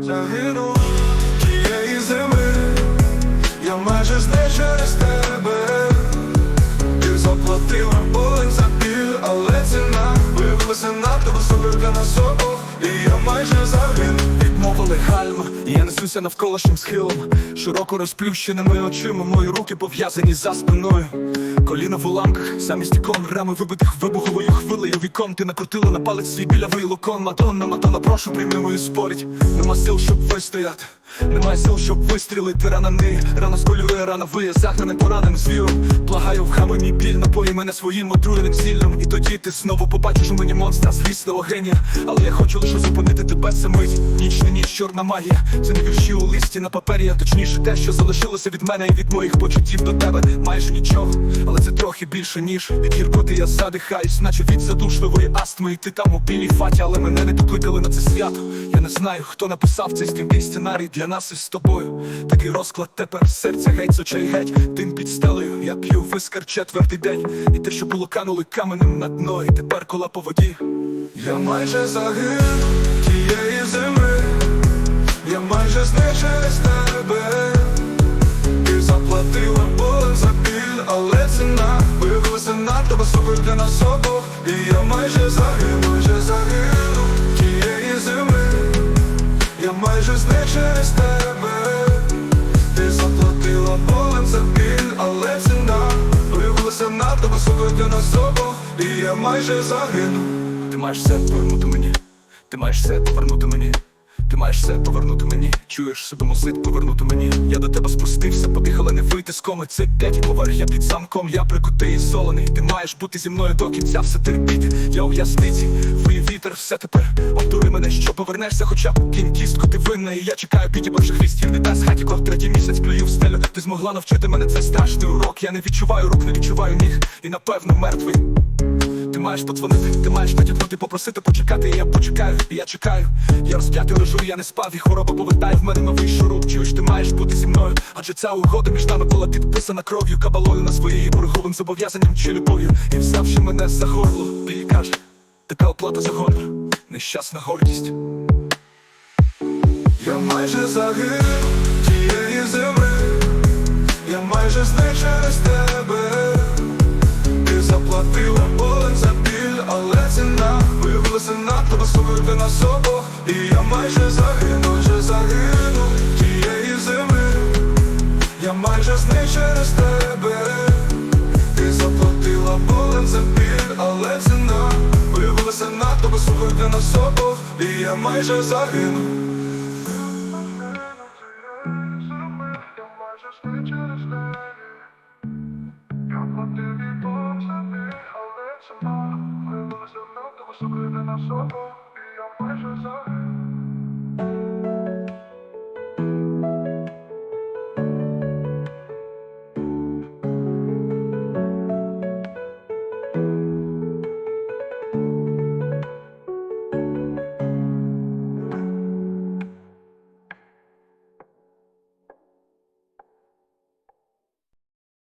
Загинув тієї зими, я майже знищив через тебе. Ти заплатила виявилася надто високою для нас обох І я майже загинув. Відмовили гальма, і я несуся навколишнім схилом. Широко розплющеними очима, мої руки пов'язані за спиною. Коліна в уламках, замість ікон, рами вибитих вибуховою хвилею. Вікон Ти накрутила на палець свій білявий лукон Мадонна, Мадонна, прошу, прийми мою спорить Нема сил, щоб вистояти. Немає сил, щоб вистрілити рана неї Рана сколює, рана виє, загнане пораненим звіром. Благаю, мене своїм отруєним зіллям І тоді ти знову побачиш у мені монстра звісного генія Але я хочу лише зупинити тебе самить Ніч не ніч, чорна магія. Це не вірші у листі на папері, а точніше те, що залишилося від мене і від моїх почуттів до тебе. Майже нічого, але це трохи більше, ніж від гіркоти я задихаюсь, наче від задушливої астми. І ти там у білій фаті, але мене не покликали на це не знаю, хто написав цей стрімкий сценарій для нас із тобою. Такий розклад тепер серця геть з геть Тим під стелею, я п'ю вискар четвертий день. І те, що було канули каменем на дно, і тепер кола по воді. Я майже загинув тієї зими. Я майже через тебе. Ти заплатила болем за біль, але ціна виявилася надто високою для нас обох. І я майже загинув, майже загинув через тебе Ти заплатила болем за біль, але ціна виявилася надто високою для нас обох І я майже загинув Ти маєш все повернути мені Ти маєш все повернути мені ти маєш все повернути мені, чуєш себе мусить повернути мені. Я до тебе спустився, побіг, не вийти з коми. Це п'ять поверх, я під замком, я прикутий і солений. Ти маєш бути зі мною до кінця, все терпіти. Я у в'язниці, вий вітер, все тепер. Обдури мене, що повернешся, хоча б кінь кістку ти винна. І я чекаю підібавши хвістів, не без хаті, кого третій місяць плюю в стелю. Ти змогла навчити мене, це страшний урок. Я не відчуваю рук, не відчуваю ніг, і напевно мертвий. Ти маєш подзвонити, ти маєш натякнути, попросити почекати, і я почекаю, і я чекаю. Я розп'ятий лежу, я не спав, і хвороба повертає в мене новий шуруп. Чуєш, ти маєш бути зі мною, адже ця угода між нами була підписана кров'ю, кабалою на своєю борговим зобов'язанням чи любов'ю. І взявши мене за горло, ти їй каже, така оплата за гонор, нещасна гордість. Я майже загинув високою для нас обох І я майже загину. Тебе. Я платив і я майже загинув.